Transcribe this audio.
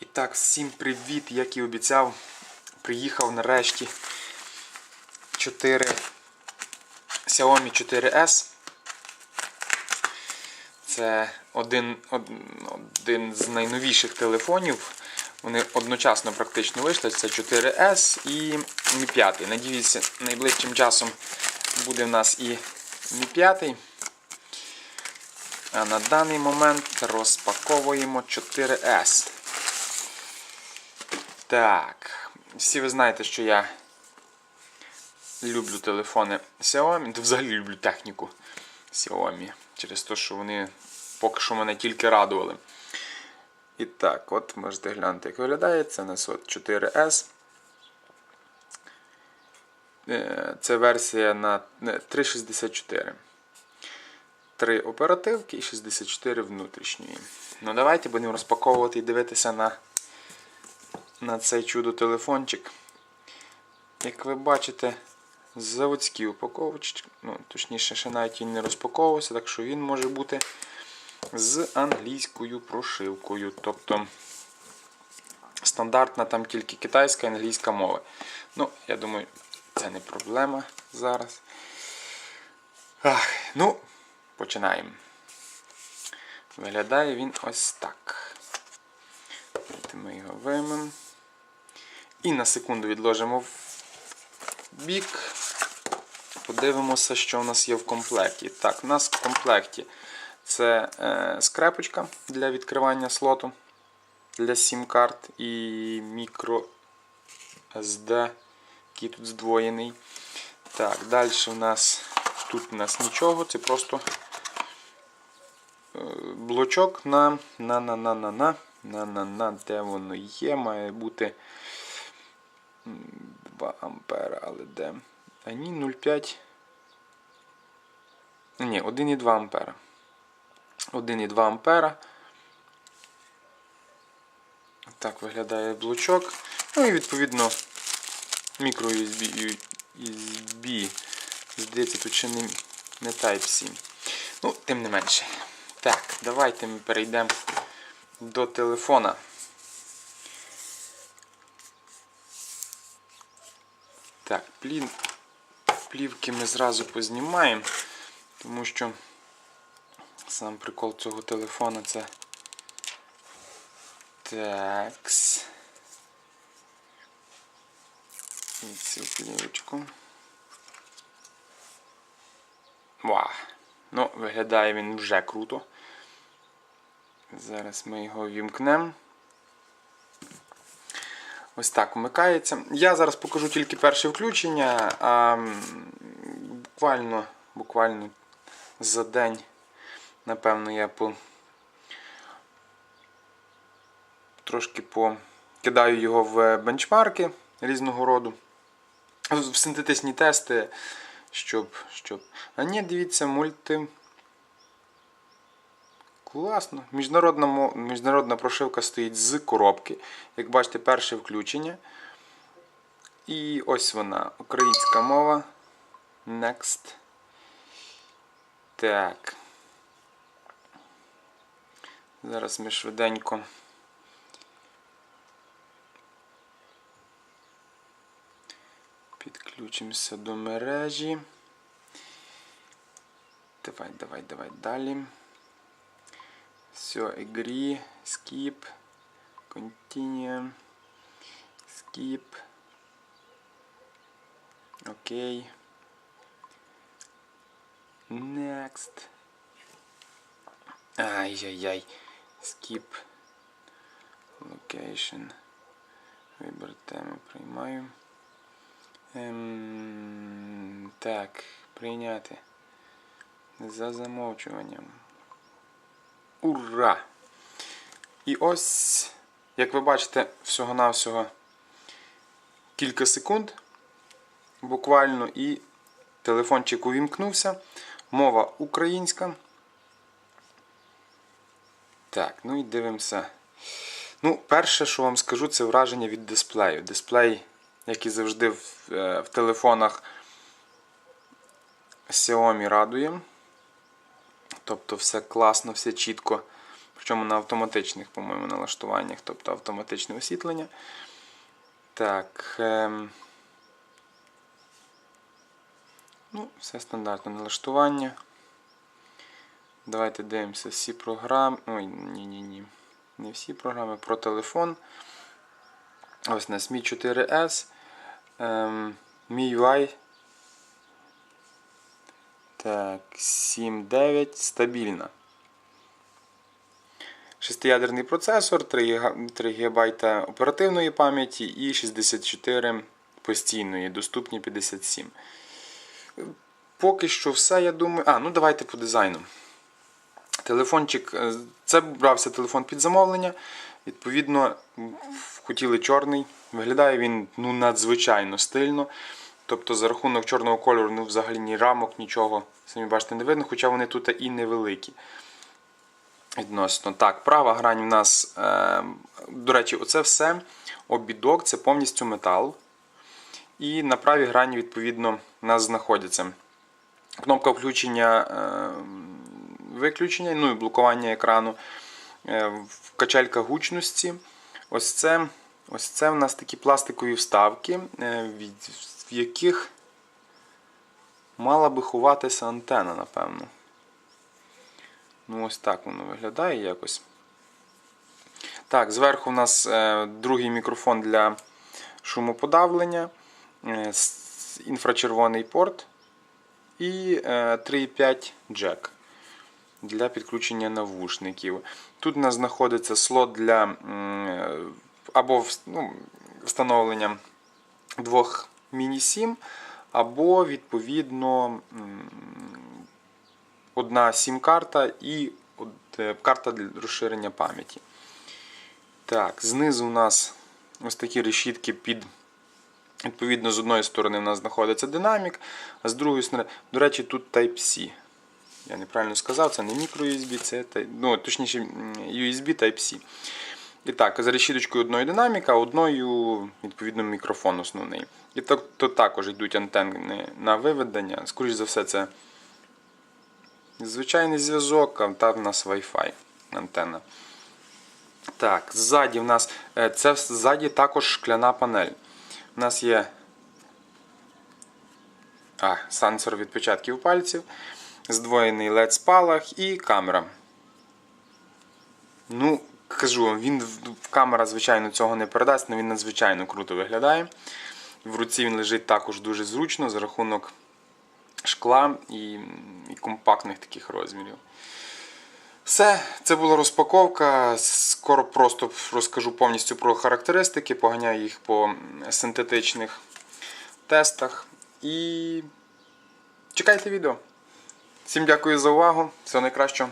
І так, всім привіт, як і обіцяв. Приїхав нарешті 4 Xiaomi 4S. Це один, один, з найновіших телефонів. Вони одночасно практично вийшли. Це 4S і Mi 5. Надіюся, найближчим часом буде в нас і Mi 5. А на даний момент розпаковуємо 4S. Так, всі ви знаєте, що я люблю телефони Xiaomi, та взагалі люблю техніку Xiaomi. Через те, що вони поки що мене тільки радували. І так, от можете глянути, як виглядає. Це у нас от 4S. Е, Це версія на 364. 3 оперативки і 64 внутрішньої. Ну давайте будемо розпаковувати і дивитися на на цей чудо-телефончик. Як ви бачите, заводський упаковочки, ну, точніше, ще навіть він не розпаковувався, так що він може бути з англійською прошивкою. Тобто стандартна там тільки китайська і англійська мова. Ну, я думаю, це не проблема зараз. Ах, ну, починаємо. Виглядає він ось так. Ми його виймемо. І на секунду відложимо в бік. Подивимося, що у нас є в комплекті. Так, у нас в комплекті це е, скрепочка для відкривання слоту для SIM-карт і мікро SD, який тут здвоєний. Так, далі у нас тут у нас нічого, це просто е, блочок на на на на на на на на на де воно є, має бути 2 ампера, але де? А ні, 0,5. Ні, 1,2 ампера. 1,2 ампера. Так виглядає блочок. Ну і відповідно мікро USB, USB. Здається, тут ще не, не Type-C. Ну, тим не менше. Так, давайте ми перейдемо до телефона. Так, плін... плівки ми зразу познімаємо, тому що сам прикол цього телефона це такс. І цю плівочку. Ва! Ну, виглядає він вже круто. Зараз ми його вімкнемо. Ось так вмикається. Я зараз покажу тільки перше включення, а буквально, буквально за день, напевно, я по трошки покидаю його в бенчмарки різного роду, в синтетичні тести, щоб. щоб... А ні, дивіться, мульти. Класно. Міжнародна міжнародна прошивка стоїть з коробки. Як бачите, перше включення. І ось вона. Українська мова. Next. Так. Зараз ми швиденько. Підключимося до мережі. Давай, давай, давай далі. Все, agree, skip, continue, skip. Окей. Next. Ай-яй-яй. Skip. Location. Вибір теми приймаю. Ем, так, прийняти. За замовчуванням. Ура! І ось, як ви бачите, всього-навсього кілька секунд. Буквально і телефончик увімкнувся. Мова українська. Так, ну і дивимося. Ну, перше, що вам скажу, це враження від дисплею. Дисплей, як і завжди в, е, в телефонах Xiaomi радує. Тобто все класно, все чітко Причому на автоматичних, по-моєму, налаштуваннях, тобто автоматичне освітлення. Так. Ем... Ну, все стандартне налаштування. Давайте дивимося всі програми. Ой, ні-ні-ні. Не всі програми про телефон. Ось у нас Mi 4S. Ем, MIUI. Так, 7.9 стабільна. Шестиядерний процесор, 3 ГБ оперативної пам'яті і 64 постійної, доступні 57. Поки що все, я думаю. А, ну давайте по дизайну. Телефончик, е, це брався телефон під замовлення. Відповідно, хотіли чорний. Виглядає він ну, надзвичайно стильно. Тобто, за рахунок чорного кольору, ну, взагалі ні рамок, нічого, самі бачите, не видно, хоча вони тут і невеликі. Відносно. Так, права грань у нас, е, до речі, оце все обідок, це повністю метал. І на правій грані, відповідно, у нас знаходяться кнопка включення, е, виключення, ну і блокування екрану, е, качелька гучності. Ось це, ось це в нас такі пластикові вставки, е, від, в яких мала би ховатися антена, напевно. Ну, ось так воно виглядає якось. Так, зверху у нас е, другий мікрофон для шумоподавлення, е, інфрачервоний порт і е, 3,5 джек для підключення навушників. Тут у нас знаходиться слот для е, або ну, встановлення двох міні-сім, або відповідно одна сім-карта і е, карта для розширення пам'яті. Так, знизу у нас ось такі решітки під. Відповідно, з одної сторони у нас знаходиться динамік, а з другої сторони, до речі, тут Type-C. Я неправильно сказав, це не microUSB, це ну, точніше USB Type-C. І так, за решіточкою одної динаміка, одною, відповідно, мікрофон основний. І то, то також йдуть антенни на виведення. Скоріше за все, це звичайний зв'язок, а там в нас Wi-Fi антенна. Так, ззаді в нас е, це ззаді також шкляна панель. У нас є а, сенсор відпечатків пальців, здвоєний LED спалах і камера. Ну, кажу вам, він камера, звичайно, цього не передасть, але він надзвичайно круто виглядає. В руці він лежить також дуже зручно за рахунок шкла і, і компактних таких розмірів. Все, це була розпаковка. Скоро просто розкажу повністю про характеристики, поганяю їх по синтетичних тестах. І чекайте відео. Всім дякую за увагу. Всього найкращого.